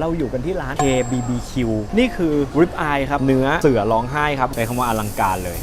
เราอยู่กันที่ร้าน KBBQ นี่คือริบอายครับ เนื้อเสือร้องไห้ครับใช้คำว่าอลังการเลย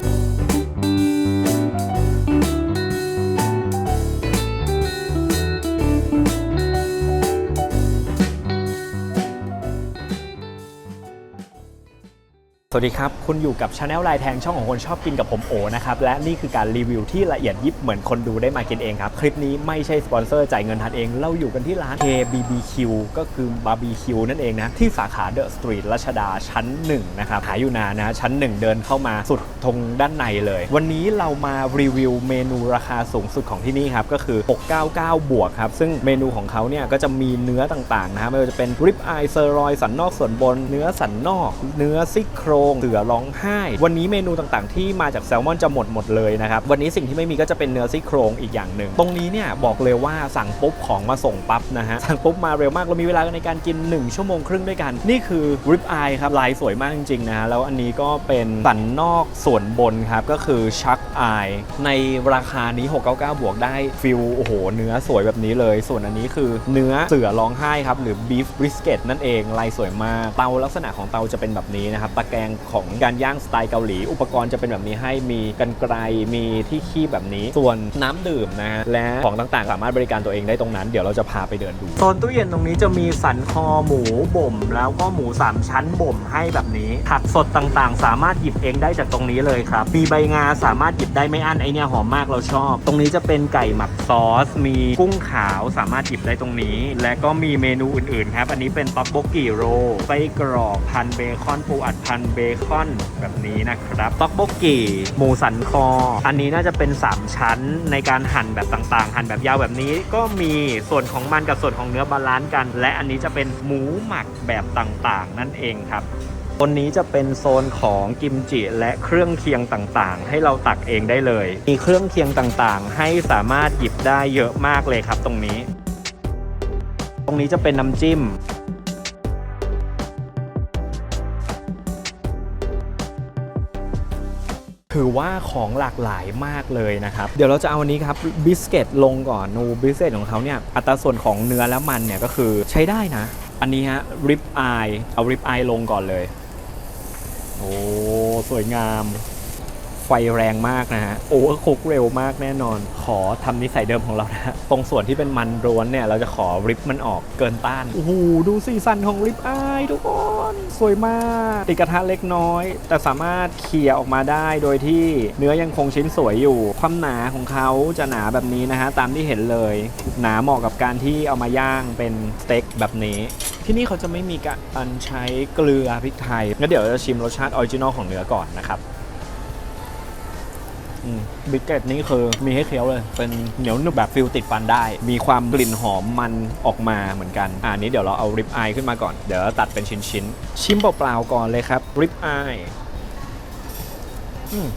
สวัสดีครับ คุณอยู่กับชาแนลลายแทงช่องของคนชอบกินกับผมโอนะครับ และนี่คือการรีวิวที่ละเอียดยิบเหมือนคนดูได้มากินเองครับ คลิปนี้ไม่ใช่สปอนเซอร์จ่ายเงินทานเอง เราอยู่กันที่ร้าน KBBQ ก็คือบาร์บีคิวนั่นเองนะ ที่สาขาเดอะสตรีทรัชดาชั้น 1 นะครับหายอยู่นานนะ ชั้น 1 เดินเข้ามาสุดตรงด้านในเลย วันนี้เรามารีวิวเมนูราคาสูงสุดของที่นี่ครับก็คือ 699 บวกครับซึ่งเมนูของเขาเนี่ยก็จะมีเนื้อต่างๆนะฮะไม่ว่าจะเป็นริบอายเซอร์รอยสันนอกส่วนบนเนื้อสันนอก เนื้อซี่โครงเสือร้องไห้ วันนี้เมนูต่างๆ ที่มาจากแซลมอนจะหมดหมดเลยนะครับ วันนี้สิ่งที่ไม่มีก็จะเป็นเนื้อซี่โครงอีกอย่างหนึ่ง ตรงนี้เนี่ยบอกเลยว่าสั่งปุ๊บของมาส่งปั๊บนะฮะ สั่งปุ๊บมาเร็วมาก เรามีเวลาในการกิน 1 ชั่วโมงครึ่งด้วยกัน นี่คือริบอายครับ ลายสวยมากจริงๆนะฮะ แล้วอันนี้ก็เป็นสันนอกส่วนบนครับ ก็คือชักอาย ในราคานี้ 699 บวกได้ฟิลโอ้โห เนื้อสวยแบบนี้เลย ส่วนอันนี้คือเนื้อเสือร้องไห้ครับหรือ beef brisket นั่นเองลายสวยมากเตาลักษณะของเตาจะเป็นแบบนี้นะครับตะแกรงของการย่างสไตล์เกาหลี อุปกรณ์จะเป็นแบบนี้ให้มีกันไกรมีที่คีบแบบนี้ ส่วนน้ำดื่มนะฮะและของต่างๆ สามารถบริการตัวเองได้ตรงนั้น เดี๋ยวเราจะพาไปเดินดูโซนตู้เย็นตรงนี้จะมีสันคอหมูบ่ม แล้วก็หมู 3 ชั้นบ่มให้แบบนี้ผักสดต่างๆ สามารถหยิบเองได้จากตรงนี้เลยครับมีใบงาสามารถหยิบได้ไม่อั้นไอเนี่ยหอมมากเราชอบ ตรงนี้จะเป็นไก่หมักซอส มีกุ้งขาวสามารถหยิบได้ตรงนี้ และก็มีเมนูอื่น ครับ อันนี้เป็นต๊อกโบกิโรไส้กรอกพันเบคอนปูอัดพันเบคอนแบบนี้นะครับต๊อกโบกิหมูสันคอ อันนี้น่าจะเป็น 3 ชั้นในการหั่นแบบต่างๆ หั่นแบบยาวแบบนี้ก็มีส่วนของมันกับส่วนของเนื้อบาลานซ์กัน และอันนี้จะเป็นหมูหมักแบบต่างๆ นั่นเองครับตนนี้จะเป็นโซนของกิมจิและเครื่องเคียงต่างๆ ให้เราตักเองได้เลย มีเครื่องเคียงต่างๆ ให้สามารถหยิบได้เยอะมากเลยครับตรงนี้ ตรงนี้จะเป็นน้ำจิ้ม ถือว่าของหลากหลายมากเลยนะครับ เดี๋ยวเราจะเอาอันนี้ครับบิสเกตลงก่อนนูบิสเกตของเขาเนี่ยอัตราส่วนของเนื้อและมันเนี่ยก็คือใช้ได้นะ อันนี้ฮะริบอายเอาริบอายลงก่อนเลย โอ้ สวยงาม ไฟแรงมากนะฮะโอ้คุกเร็วมากแน่นอน ขอทำนิสัยเดิมของเรานะฮะตรงส่วนที่เป็นมันร้วนเนี่ย เราจะขอริบมันออกเกินต้าน โอ้โห ดูสีสันของริบอายทุกคน สวยมาก ติดกระทะเล็กน้อย แต่สามารถเขี่ยออกมาได้โดยที่เนื้อยังคงชิ้นสวยอยู่ ความหนาของเขาจะหนาแบบนี้นะฮะ ตามที่เห็นเลย หนาเหมาะกับการที่เอามาย่างเป็นสเต็กแบบนี้ที่นี่เขาจะไม่มีการใช้เกลือพริกไทยงั้นเดี๋ยวเราจะชิมรสชาติออริจินอลของเนื้อก่อนนะครับ บิสเกตนี่คือมีให้เคี้ยวเลย เป็นเหนียวหนึบแบบฟิลติดฟันได้ มีความกลิ่นหอมมันออกมาเหมือนกันอ่านี้เดี๋ยวเราเอาริบอายขึ้นมาก่อน เดี๋ยวตัดเป็นชิ้นๆชิมเปล่าๆก่อนเลยครับริบอายอืม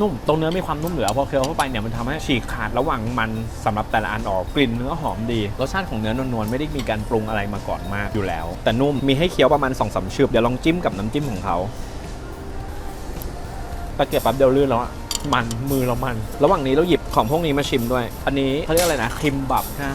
นุ่ม ตรงเนื้อมีความนุ่มเหลือพอเคี้ยวเข้าไปเนี่ยมันทำให้ฉีกขาดระหว่างมันสำหรับแต่ละอันออกกลิ่นเนื้อหอมดี รสชาติของเนื้อนวลๆไม่ได้มีการปรุงอะไรมาก่อนมากอยู่แล้ว แต่นุ่มมีให้เคี้ยวประมาณ2อสามชืบเดี๋ยวลองจิ้มกับน้ำจิ้มของเขาตะเกียบแป๊บเดียวลื่นแล้วอะ มันมือเรามัน ระหว่างนี้เราหยิบของพวกนี้มาชิมด้วย อันนี้เขาเรียกอะไรนะคิมบับนะ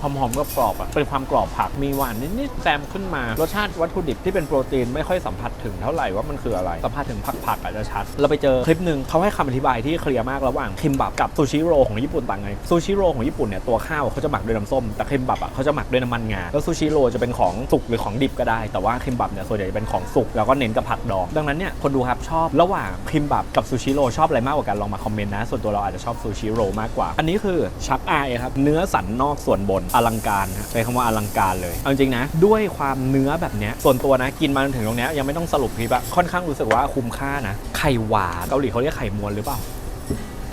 หอมๆก็กรอบๆอะเป็นความกรอบผักมีหวานนิดๆแซมขึ้นมารสชาติวัตถุดิบที่เป็นโปรตีนไม่ค่อยสัมผัสถึงเท่าไหร่ว่ามันคืออะไรสัมผัสถึงผักๆอาจจะชัด เราไปเจอคลิปหนึ่งเขาให้คำอธิบายที่เคลียร์มากระหว่างคิมบับกับซูชิโรของญี่ปุ่นต่างไงซูชิโรของญี่ปุ่นเนี่ยตัวข้าวเขาจะหมักด้วยน้ำส้มแต่คิมบับอะเขาจะหมักด้วยน้ำมันงาแล้วซูชิโรจะเป็นของสุกหรือของดิบก็ได้ แต่ว่าคิมบับเนี่ยส่วนใหญ่จะเป็นของสุกแล้วก็เน้นกับผักดองดังนั้นเนี่ยคนดูครับชอบระหว่างคิมบับกับซูชิโรชอบอะไรมากกว่ากันลองมาคอมเมนต์นะส่วนตัวเราอาจจะชอบซูชิโรมากกว่า อันนี้คือชักอายครับเนื้อสันนอกส่วนบนอลังการฮะใช้คำว่าอลังการเลยเอาจริงๆนะ ด้วยความเนื้อแบบเนี้ยส่วนตัวนะกินมาจนถึงตรงเนี้ยยังไม่ต้องสรุปคลิปอะค่อนข้างรู้สึกว่าคุ้มค่านะ ไข่หวานเกาหลีเขาเรียกไข่มวนหรือเปล่า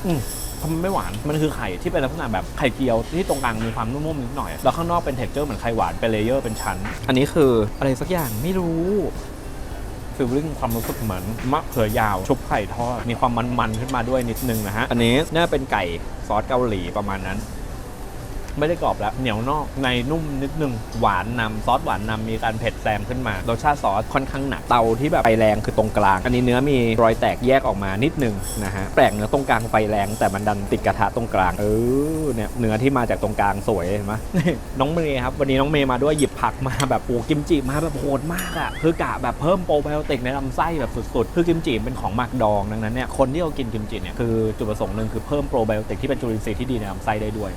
อืมทำไมไม่หวาน มันคือไข่ที่เป็นลักษณะแบบไข่เจียวที่ตรงกลางมีความนุ่มๆนิดหน่อย แล้วข้างนอกเป็นเท็กเจอร์เหมือนไข่หวานเป็นเลเยอร์เป็นชั้น อันนี้คืออะไรสักอย่างไม่รู้ฟิลลิ่งความรู้สึกเหมือนมะเขือยาว ชุบไข่ทอด มีความมันๆขึ้นมาด้วยนิดนึงนะฮะ อันนี้น่าเป็นไก่ซอสเกาหลีประมาณนั้น ไม่ได้กรอบแล้วเหนียวนอกในนุ่มนิดนึงหวานนำซอสหวานนำมีการเผ็ดแซมขึ้นมารสชาติซอสค่อนข้างหนักเตาที่แบบไฟแรงคือตรงกลาง อันนี้เนื้อมีรอยแตกแยกออกมานิดนึงนะฮะแปลกเนื้อตรงกลางไฟแรง แต่มันดันติดกระทะตรงกลางเออเนี่ยเนื้อที่มาจากตรงกลางสวยเห็นไหมน้องเมย์ครับวันนี้น้องเมย์มาด้วยหยิบผักมาแบบโอ้กิมจิมาแบบโหดมากอะคือกะแบบเพิ่มโปรไบโอติกในลำไส้แบบสุดๆคือกิมจิเป็นของหมักดองดังนั้นเนี่ยคนที่เขากินกิมจิเนี่ยคือจุดประสงค์หนึ่งคือเพิ่มโปรไบโอติกที่เป็นจุลินทรีย์ที่ดีในลำไส้ได้ด้วย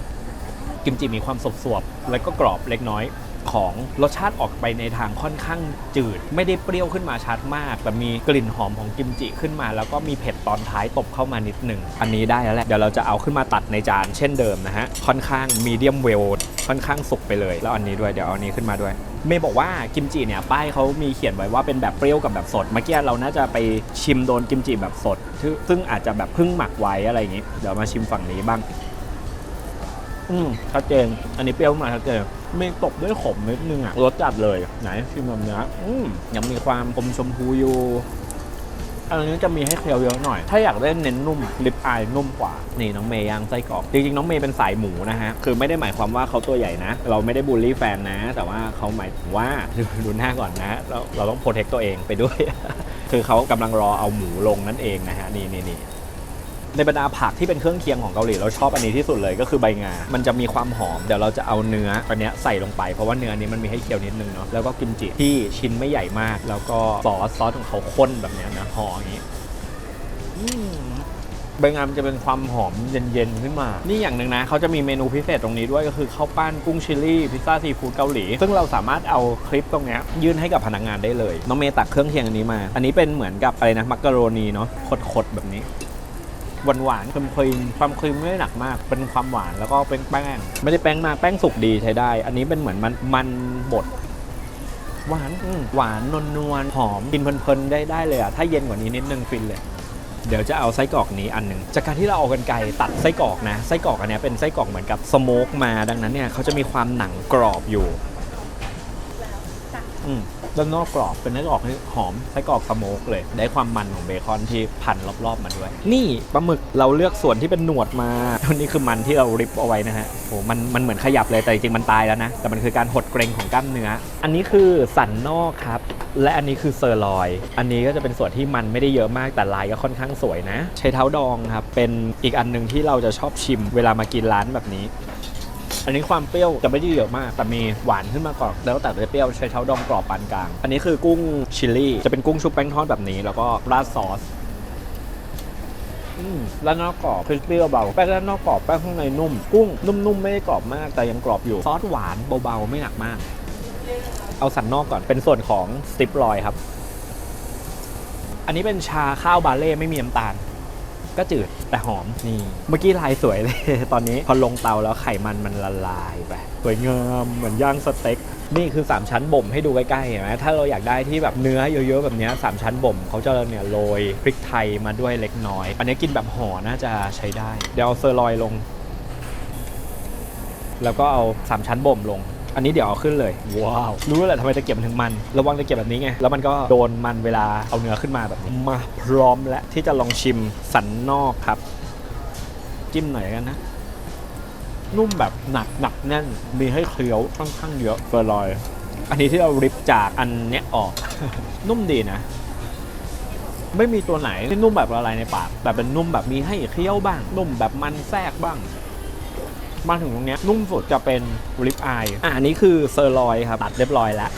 กิมจิมีความสวบๆและก็กรอบเล็กน้อยของรสชาติออกไปในทางค่อนข้างจืด ไม่ได้เปรี้ยวขึ้นมาชัดมาก แต่มีกลิ่นหอมของกิมจิขึ้นมา แล้วก็มีเผ็ดตอนท้ายตบเข้ามานิดหนึ่ง อันนี้ได้แล้วแหละ เดี๋ยวเราจะเอาขึ้นมาตัดในจานเช่นเดิมนะฮะ ค่อนข้างมีเดียมเวลค่อนข้างสุกไปเลย แล้วอันนี้ด้วย เดี๋ยวเอาอันนี้ขึ้นมาด้วย เมย์บอกว่ากิมจิเนี่ยป้ายเขามีเขียนไว้ว่าเป็นแบบเปรี้ยวกับแบบสด เมื่อกี้เราน่าจะไปชิมโดนกิมจิแบบสด ซึ่งอาจจะแบบเพิ่งหมักไว้อะไรอย่างงี้ เดี๋ยวมาชิมฝั่งนี้บ้าง อืมชัดเจน อันนี้เปรี้ยวมาชัดเจนมีตบด้วยขมนิดนึงอะรสจัดเลย ไหนชิมแบบเนี้ยอืมยังมีความอมชมพูอยู่อันนี้จะมีให้เคี้ยวเยอะหน่อย ถ้าอยากได้เน้นนุ่มลิปอายนุ่มกว่า นี่น้องเมย์ย่างไส้กรอก จริงๆ น้องเมย์เป็นสายหมูนะฮะ คือไม่ได้หมายความว่าเขาตัวใหญ่นะ เราไม่ได้บูลลี่แฟนนะ แต่ว่าเขาหมายถึงว่าดูดูหน้าก่อนนะ เราเราต้องโปรเทคตัวเองไปด้วย คือเขากำลังรอเอาหมูลงนั่นเองนะฮะ นี่นี่นี่ ในบรรดาผักที่เป็นเครื่องเคียงของเกาหลีเราชอบอันนี้ที่สุดเลยก็คือใบงา มันจะมีความหอม เดี๋ยวเราจะเอาเนื้ออันนี้ใส่ลงไป เพราะว่าเนื้อนี้มันมีให้เคี่ยวนิดนึงเนาะ แล้วก็กิมจิที่ชิ้นไม่ใหญ่มาก แล้วก็ซอสซอสของเขาข้นแบบนี้นะห่ออย่างนี้ใบงามจะเป็นความหอมเย็นๆขึ้นมา นี่อย่างหนึ่งนะเขาจะมีเมนูพิเศษตรงนี้ด้วยก็คือข้าวปั้นกุ้งชิลลี่พิซซ่าซีฟู้ดเกาหลี ซึ่งเราสามารถเอาคลิปตรงนี้ยยื่นให้กับพนักงานได้เลย น้องเมย์ตักเครื่องเคียงอันนี้มา อันนี้เป็นเหมือนกับอะไรนะมักกะโรนีเนาะขดๆแบบนี้ หวานหวานๆครีมครีมความครีมไม่ได้หนักมาก เป็นความหวานแล้วก็เป็นแป้งไม่ได้แป้งมากแป้งสุกดีใช้ได้ อันนี้เป็นเหมือนมันมันบดหวานอืมหวานนวลนวลๆหอมกินเพลินๆได้ได้เลยอะถ้าเย็นกว่านี้นิดนึงฟินเลย เดี๋ยวจะเอาไส้กรอกนี้อันหนึ่งจากการที่เราเอากันไกรตัดไส้กรอกนะไส้กรอกอันเนี้ยเป็นไส้กรอกเหมือนกับสโมกมาดังนั้นเนี่ยเขาจะมีความหนังกรอบอยู่ อืม ด้านนอกกรอบเป็นไส้กรอกที่หอมไส้กรอกสโมกเลย ได้ความมันของเบคอนที่พันรอบๆมาด้วย นี่ปลาหมึกเราเลือกส่วนที่เป็นหนวดมานี่คือมันที่เราริบเอาไว้นะฮะโหมันมันเหมือนขยับเลยแต่จริงๆมันตายแล้วนะแต่มันคือการหดเกรงของกล้ามเนื้อ อันนี้คือสันนอกครับและอันนี้คือเซอร์ลอย อันนี้ก็จะเป็นส่วนที่มันไม่ได้เยอะมากแต่ลายก็ค่อนข้างสวยนะใช้เท้าดองครับเป็นอีกอันหนึ่งที่เราจะชอบชิมเวลามากินร้านแบบนี้ อันนี้ความเปรี้ยวจะไม่ได้เยอะมาก แต่มีหวานขึ้นมาก่อนแล้วแต่ด้วยเปรี้ยวใช้เท้าดองกรอบปานกลาง อันนี้คือกุ้งชิลลี่ จะเป็นกุ้งชุบแป้งทอดแบบนี้ แล้วก็ราดซอสอืมแล้วนอกกรอบเปรี้ยวเบา แป้งด้านนอกกรอบแป้งข้างในนุ่ม กุ้งนุ่มๆไม่ได้กรอบมาก แต่ยังกรอบอยู่ ซอสหวานเบาๆไม่หนักมาก เอาสันนอกก่อน เป็นส่วนของสติปลอยครับ อันนี้เป็นชาข้าวบาเล่ไม่มีน้ำตาล ก็จืดแต่หอมนี่เมื่อกี้ลายสวยเลย ตอนนี้พอลงเตาแล้วไขมันมันละลายไปสวยงามเหมือนย่างสเต็กนี่คือ 3 ชั้นบ่มให้ดูใกล้ๆเห็นไหมถ้าเราอยากได้ที่แบบเนื้อเยอะๆแบบเนี้ยสามชั้นบ่มเขาจะเนี่ยโรยพริกไทยมาด้วยเล็กน้อย อันนี้กินแบบห่อน่าจะใช้ได้ เดี๋ยวเอาเซอร์ลอยลง แล้วก็เอาสามชั้นบ่มลง อันนี้เดี๋ยวเอาขึ้นเลย ว้าว รู้แล้วแหละทำไมตะเกียบมันถึงมัน ระวังตะเกียบแบบนี้ไง แล้วมันก็โดนมันเวลาเอาเนื้อขึ้นมาแบบนี้ มาพร้อมแล้วที่จะลองชิมสันนอกครับ จิ้มหน่อยกันนะ นุ่มแบบหนักหนักแน่น มีให้เคี้ยวค่อนข้างเยอะเฟอร์ลอย อันนี้ที่เราริบจากอันเนี้ยออก นุ่มดีนะไม่มีตัวไหนที่นุ่มแบบละลายในปาก แต่เป็นนุ่มแบบมีให้เคี้ยวบ้าง นุ่มแบบมันแทรกบ้าง มาถึงตรงเนี้ยนุ่มสุดจะเป็นริบอายอะอันนี้คือเซอร์ลอยครับตัดเรียบร้อยแล้ว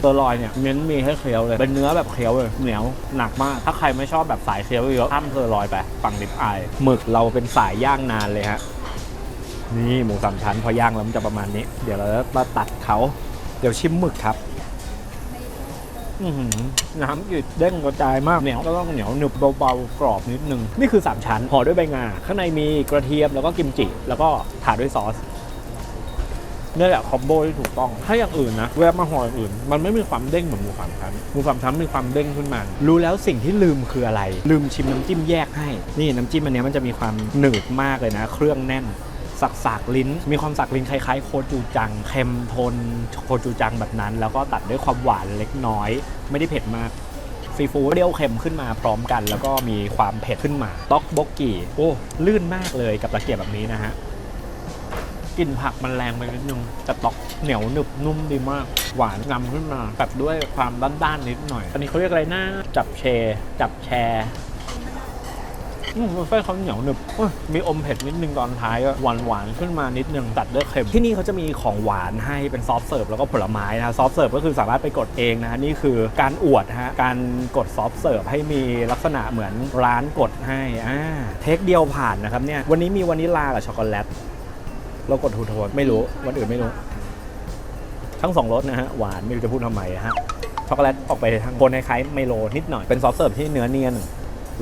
เซอร์ลอยเนี่ยเน้นมีให้เคี้ยวเลย เป็นเนื้อแบบเคี้ยวเลยเหนียวหนักมาก ถ้าใครไม่ชอบแบบสายเคี้ยวเยอะข้ามเซอร์ลอยไปฝั่งริบอายหมึกเราเป็นสายย่างนานเลยฮะนี่หมูสามชั้นพอย่างแล้วมันจะประมาณนี้ เดี๋ยวเราจะมาตัดเขาเดี๋ยวชิมหมึกครับอื้อหือ น้ำจืดเด้งกระจายมากเหนียวก็ต้องเหนียวหนึบเบาๆกรอบนิดนึง นี่คือ 3 ชั้นห่อด้วยใบงา ข้างในมีกระเทียมแล้วก็กิมจิ แล้วก็ถาด้วยซอสนี่แหละคอมโบที่ถูกต้อง ถ้าอย่างอื่นนะเวลามาห่ออย่างอื่น มันไม่มีความเด้งเหมือนหมูสามชั้นหมูสามชั้นมีความเด้งขึ้นมา รู้แล้วสิ่งที่ลืมคืออะไร ลืมชิมน้ำจิ้มแยกให้ นี่น้ำจิ้มอันเนี้ยมันจะมีความหนืดมากเลยนะ เครื่องแน่น สักสากลิ้น มีความสักลิ้นคล้ายๆ โคจูจังเค็มทนโคจูจังแบบนั้น แล้วก็ตัดด้วยความหวานเล็กน้อย ไม่ได้เผ็ดมากซีฟู้ดเปรี้ยวเค็มขึ้นมาพร้อมกัน แล้วก็มีความเผ็ดขึ้นมาต๊อกบกกีโอ้ลื่นมากเลยกับตะเกียบแบบนี้นะฮะกลิ่นผักมันแรงไปนิดนึงแต่ต๊อกเหนียวหนึบนุ่มดีมาก หวานงำขึ้นมาแบบด้วยความด้านๆนิดหน่อย อันนี้เขาเรียกอะไรนะจับเช จับแช อืมไส้เขาเหนียวหนึบเอ้ยมีอมเผ็ดนิดนึงตอนท้ายหวานหวานๆขึ้นมานิดนึงตัดด้วยเค็ม ที่นี่เขาจะมีของหวานให้เป็นซอฟต์เสิร์ฟแล้วก็ผลไม้นะซอฟต์เสิร์ฟก็คือสามารถไปกดเองนะฮะนี่คือการอวดฮะการกดซอฟต์เสิร์ฟให้มีลักษณะเหมือนร้านกดให้อ่าเทคเดียวผ่านนะครับเนี่ยวันนี้มีวานิลลากับช็อกโกแลตเรากดทูโทนไม่รู้วันอื่นไม่รู้ ทั้งสองรสนะฮะหวานไม่รู้จะพูดทำไมฮะช็อกโกแลตออกไปทางคนคล้ายๆไมโลนิดหน่อยเป็นซอฟต์เสิร์ฟที่เนื้อเนียน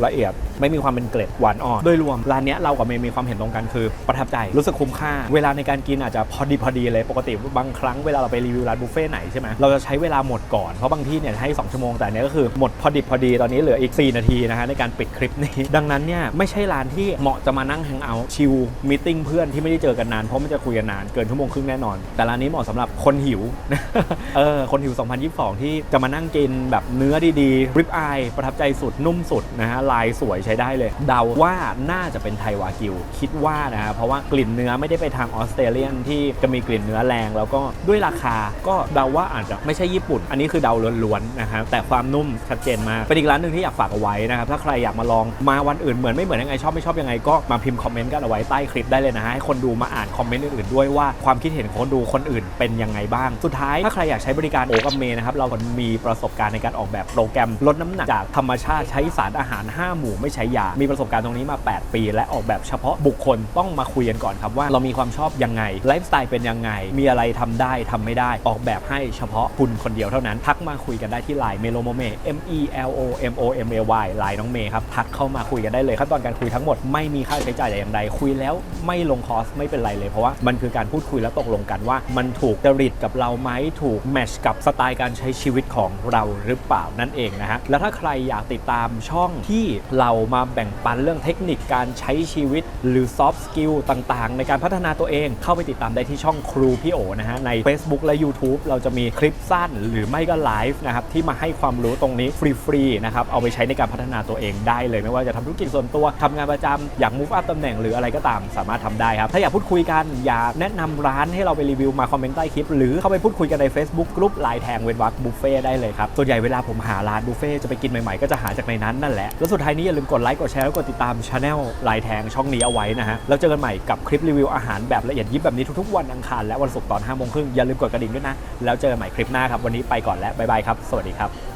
ละเอียด ไม่มีความเป็นเกล็ดหวานอ่อนโดยรวมร้านเนี้ยเรากับเมย์มีความเห็นตรงกันคือประทับใจรู้สึกคุ้มค่า เวลาในการกินอาจจะพอดีพอดีเลยปกติบางครั้งเวลาเราไปรีวิวร้านบุฟเฟ่ต์ไหนใช่ไหมเราจะใช้เวลาหมดก่อนเพราะบางที่เนี่ยให้2ชั่วโมงแต่อันเนี้ยก็คือหมดพอดิบพอดีตอนนี้เหลืออีก 4 นาทีนะฮะในการปิดคลิปนี้ ดังนั้นเนี่ยไม่ใช่ร้านที่เหมาะจะมานั่งแฮงเอาท์ชิลมีติ้งเพื่อนที่ไม่ได้เจอกันนานเพราะมันจะคุยกันนานเกินชั่วโมงครึ่งแน่นอน แต่ร้านนี้เหมาะสำหรับคนหิวเออคนหิว 2022 ที่จะมานั่งกินแบบเนื้อดีๆริบอายประทับใจสุดนุ่มสุดนะฮะลายสวยใช้ได้เลย เดาว่าน่าจะเป็นไทวากิว คิดว่านะฮะเพราะว่ากลิ่นเนื้อไม่ได้ไปทางออสเตรเลียนที่จะมีกลิ่นเนื้อแรง แล้วก็ด้วยราคาก็เดาว่าอาจจะไม่ใช่ญี่ปุ่น อันนี้คือเดาล้วนๆนะครับแต่ความนุ่มชัดเจนมาก เป็นอีกร้านหนึ่งที่อยากฝากเอาไว้นะครับถ้าใครอยากมาลองมาวันอื่นเหมือนไม่เหมือนยังไงชอบไม่ชอบยังไงก็มาพิมพ์คอมเมนต์กันเอาไว้ใต้คลิปได้เลยนะฮะให้คนดูมาอ่านคอมเมนต์อื่นๆด้วยว่าความคิดเห็นของคนดูคนอื่นเป็นยังไงบ้าง สุดท้ายถ้าใครอยากใช้บริการโอกับเมนะครับเราก็มีประสบการณ์ในการออกแบบโปรแกรมลดน้ำหนักจากธรรมชาติใช้สารอาหาร5 หมู่ไม่ใช้ยา มีประสบการณ์ตรงนี้มา 8 ปี และออกแบบเฉพาะบุคคลต้องมาคุยกันก่อนครับว่าเรามีความชอบยังไงไลฟ์สไตล์เป็นยังไง มีอะไรทำได้ทำไม่ได้ออกแบบให้เฉพาะคุณคนเดียวเท่านั้น ทักมาคุยกันได้ที่ไลน์เมโลโมเม M E L O M O M A Y ไลน์น้องเมย์ครับ ทักเข้ามาคุยกันได้เลยขั้นตอนการคุยทั้งหมดไม่มีค่าใช้จ่ายอย่างใดคุยแล้วไม่ลงคอสไม่เป็นไรเลยเพราะว่ามันคือการพูดคุยแล้วตกลงกันว่า มันถูกจริตกับเราไหมถูกแมชกับสไตล์การใช้ชีวิตของเราหรือเปล่านั่นเองนะฮะแล้วถ้าใครอยากติดตามช่องที่เรามาแบ่งปันเรื่องเทคนิคการใช้ชีวิต หรือ soft skill ต่างๆ ในการพัฒนาตัวเองเข้าไปติดตามได้ที่ช่องครูพี่โอนะฮะ ใน Facebook และ YouTube เราจะมีคลิปสั้นหรือไม่ก็ไลฟ์นะครับ ที่มาให้ความรู้ตรงนี้ฟรีๆนะครับ เอาไปใช้ในการพัฒนาตัวเองได้เลย ไม่ว่าจะทำธุรกิจส่วนตัวทำงานประจำอยาก move up ตำแหน่งหรืออะไรก็ตามสามารถทำได้ครับ ถ้าอยากพูดคุยกันอยากแนะนำร้านให้เราไปรีวิวมาคอมเมนต์ใต้คลิป หรือเข้าไปพูดคุยกันใน Facebook กลุ่มไลายแทงเวนวักบุฟเฟ่ได้เลยครับส่วนใหญ่เวลาผมหาร้านบุฟเฟ่จะไปกินใหม่ๆก็จะหาจากในนั้นนั่นแหละและสุดท้ายนี้อย่าลืมกดไลค์กดแชร์และกดติดตามช anel ลายแทงช่องนี้เอาไว้นะฮะแล้วเจอกันใหม่กับคลิปรีวิวอาหารแบบละเอียดยิบแบบนี้ทุกๆวันอังคารและวันศุกร์ตอน5โมงครึ่งอย่าลืมกดกระดิ่งด้วยนะแล้วเจอกันใหม่คลิปหน้าครับวันนี้ไปก่อนแล้วบ๊ายบายครับสวัสดีครับ